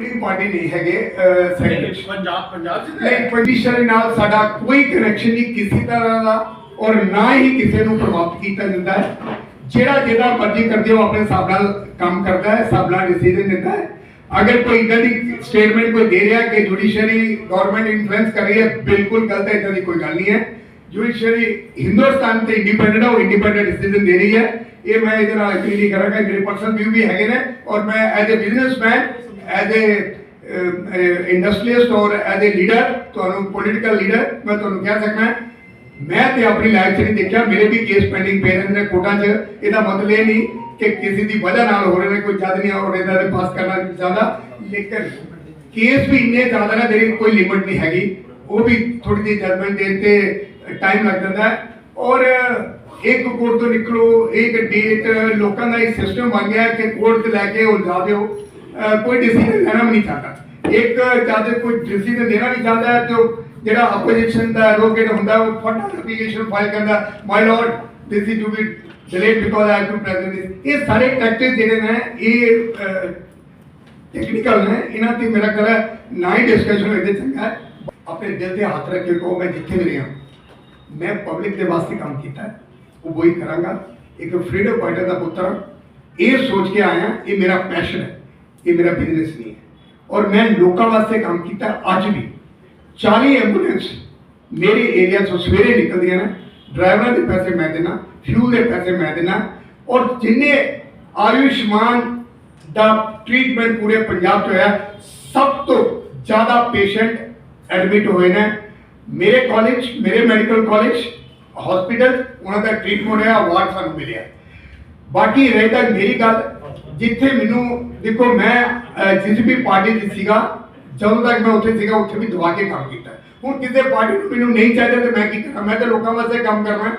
Polling party ਨਹੀਂ ਹੈਗੇ secretary Punjab Punjab ਚ ਨਹੀਂ ਪੋਜੀਸ਼ਨ ਨਾਲ ਸਾਡਾ ਕੋਈ ਕਨੈਕਸ਼ਨ ਨਹੀਂ ਕਿਸੇ ਤਰ੍ਹਾਂ ਦਾ ਔਰ ਨਾ ਹੀ ਕਿਸੇ ਨੂੰ ਪ੍ਰਭਾਵਿਤ ਕੀਤਾ ਜਾਂਦਾ ਹੈ। ਜਿਹੜਾ ਜਿਹਦਾ ਮਰਜ਼ੀ ਕਰਦੇ ਹੋ ਆਪਣੇ ਹਿਸਾਬ ਨਾਲ ਕੰਮ ਕਰਦਾ ਹੈ ਹਿਸਾਬ ਨਾਲ ਡਿਸੀਜਨ ਦਿੰਦਾ ਹੈ। ਅਗਰ ਕੋਈ ਇਦਾਂ ਦੀ ਸਟੇਟਮੈਂਟ ਕੋਈ ਦੇ ਰਿਹਾ ਕਿ ਜੁਡੀਸ਼ਰੀ ਗਵਰਨਮੈਂਟ ਇਨਫਲੂਐਂਸ ਕਰ ਰਹੀ ਹੈ ਬਿਲਕੁਲ ਗਲਤ ਹੈ ਇਦਾਂ ਦੀ ਕੋਈ ਗੱਲ ਨਹੀਂ ਹੈ। ਜੁਡੀਸ਼ਰੀ ਹਿੰਦੁਸਤਾਨ ਤੇ ਇੰਡੀਪੈਂਡੈਂਟ ਹੈ ਉਹ ਇੰਡੀਪੈਂਡੈਂਟ ਡਿਸੀਜਨ ਦੇ ਰਹੀ ਹੈ। ਇਹ ਮੈਂ ਇਹਦੇ ਨਾਲ ਐਗਰੀ ਨਹੀਂ ਕਰਾਂਗਾ ਮੇਰੇ ਪਰਸਨਲ ਵਿਊ ਵੀ ਹੈਗੇ ਨੇ ਔਰ ਮੈਂ as a businessman as a industrialist ਔਰ ਐਜ਼ ਅ ਲੀਡਰ ਤੁਹਾਨੂੰ ਪੋਲੀਟੀਕਲ ਲੀਡਰ ਮੈਂ ਤੁਹਾਨੂੰ ਕਹਿ ਸਕਦਾ ਮੈਂ ਤੇ ਆਪਣੀ ਲਾਈਫ 'ਚ ਨਹੀਂ ਦੇਖਿਆ, ਮੇਰੇ ਵੀ ਕੇਸ ਪੈਂਡਿੰਗ ਪਏ ਰਹਿੰਦੇ ਨੇ ਕੋਰਟਾਂ 'ਚ। ਇਹਦਾ ਮਤਲਬ ਇਹ ਨਹੀਂ ਕਿ ਕਿਸੇ ਦੀ ਵਜ੍ਹਾ ਨਾਲ ਹੋ ਰਹੇ ਨੇ, ਕੋਈ ਜਦ ਨਹੀਂ ਹੋ ਰਿਹਾ ਤੇ ਪਾਸ ਕਰਨਾ ਜ਼ਿਆਦਾ। ਲੇਕਿਨ ਕੇਸ ਵੀ ਇੰਨੇ ਜ਼ਿਆਦਾ ਨੇ, ਮੇਰੀ ਕੋਈ ਲਿਮਿਟ ਨਹੀਂ ਹੈਗੀ। ਉਹ ਵੀ ਥੋੜੀ ਜਿਹੀ ਜਜਮੈਂਟ ਦੇਣ ਤੇ ਟਾਈਮ ਲੱਗ ਜਾਂਦਾ ਹੈ। ਔਰ ਇੱਕ ਕੋਰਟ ਤੋਂ ਨਿਕਲੋ, ਇੱਕ ਡੇਟ ਲੋਕਾਂ ਦਾ ਇੱਕ ਸਿਸਟਮ ਬਣ ਗਿਆ ਕਿ ਕੋਰਟ ਤੇ ਲੈ ਕੇ ਉਲਝਾ ਦਿਓ। ਅਹ ਕੋਈ ਡਿਸੀਜਨ ਲੈਣਾ ਵੀ ਨਹੀਂ ਚਾਹਤਾ ਇੱਕ ਜਦ ਕੋਈ ਡਿਸੀਜਨ ਦੇਣਾ ਵੀ ਚਾਹਦਾ ਹੈ ਤੇ ਉਹ ਜਿਹੜਾ ਆਪੋਜੀਸ਼ਨ ਦਾ ਐਡਵੋਕੇਟ ਹੁੰਦਾ ਹੈ, ਉਹ ਫਟਾਫਟ ਐਪਲੀਕੇਸ਼ਨ ਫਾਈਲ ਕਰਦਾ my lord this is to be delayed because I have to present this ਇਹ ਸਾਰੇ ਟੈਕਟਿਕ ਜਿਹੜੇ ਨੇ ਇਹ ਟੈਕਨੀਕਲ ਨੇ ਇਹਨਾਂ ਤੇ ਮੇਰਾ ਖਿਆਲ ਹੈ ਨਾ ਹੀ ਡਿਸਕਸ਼ਨ ਇਹਦੇ ਚੰਗਾ ਹੈ ਆਪਣੇ ਦਿਲ ਤੇ ਹੱਥ ਰੱਖ ਕੇ ਕਹੋ ਮੈਂ ਜਿੱਥੇ ਵੀ ਰਿਹਾ ਮੈਂ ਪਬਲਿਕ ਦੇ ਵਾਸਤੇ ਕੰਮ ਕੀਤਾ ਹੈ ਉਹ ਵਹੀ ਕਰਾਂਗਾ ਇੱਕ ਫਰੀडम ਫਾਈਟਰ ਦਾ ਪੁੱਤਰ ਹਾਂ। ਇਹ ਸੋਚ ਕੇ ਆਇਆ ਇਹ ਮੇਰਾ ਪੈਸ਼ਨ ਹੈ ਇਹ ਮੇਰਾ ਬਿਜ਼ਨਸ ਨਹੀਂ ਹੈ। ਔਰ ਮੈਂ ਲੋਕਾਂ ਵਾਸਤੇ ਕੰਮ ਕੀਤਾ ਅੱਜ ਵੀ। 40 ਐਂਬੂਲੈਂਸ ਮੇਰੇ ਏਰੀਆ ਤੋਂ ਸਵੇਰੇ ਨਿਕਲਦੀਆਂ ਨੇ। ਡਰਾਈਵਰਾਂ ਦੇ ਪੈਸੇ ਮੈਂ ਦੇਣਾ ਫਿਊਲ ਦੇ ਪੈਸੇ ਮੈਂ ਦੇਣਾ ਔਰ ਜਿੰਨੇ ਆਯੁਸ਼ਮਾਨ ਦਾ ਟ੍ਰੀਟਮੈਂਟ ਪੂਰੇ ਪੰਜਾਬ 'ਚ ਹੋਇਆ, ਸਭ ਤੋਂ ਜ਼ਿਆਦਾ ਪੇਸ਼ੈਂਟ ਐਡਮਿਟ ਹੋਏ ਨੇ। ਮੇਰੇ ਕਾਲਜ ਮੇਰੇ ਮੈਡੀਕਲ ਕਾਲਜ ਹਸਪੀਟਲ ਉਹਨਾਂ ਦਾ ਟ੍ਰੀਟਮੈਂਟ ਹੋਇਆ ਵਾਰਡ ਸਾਨੂੰ ਮਿਲਿਆ। ਬਾਕੀ ਰਹੀ ਤੱਕ ਮੇਰੀ ਗੱਲ ਜਿੱਥੇ ਮੈਨੂੰ, ਦੇਖੋ ਮੈਂ ਜਿਸ ਵੀ ਪਾਰਟੀ 'ਚ ਸੀਗਾ, ਜਦੋਂ ਤੱਕ ਮੈਂ ਉੱਥੇ ਸੀਗਾ, ਉੱਥੇ ਵੀ ਦਵਾ ਕੇ ਕੰਮ ਕੀਤਾ। ਹੁਣ ਕਿਸੇ ਪਾਰਟੀ ਨੂੰ ਮੈਨੂੰ ਨਹੀਂ ਚਾਹੀਦਾ ਤੇ ਮੈਂ ਕੀ ਕਰਾਂ? ਮੈਂ ਤਾਂ ਲੋਕਾਂ ਵਾਸਤੇ ਕੰਮ ਕਰਨਾ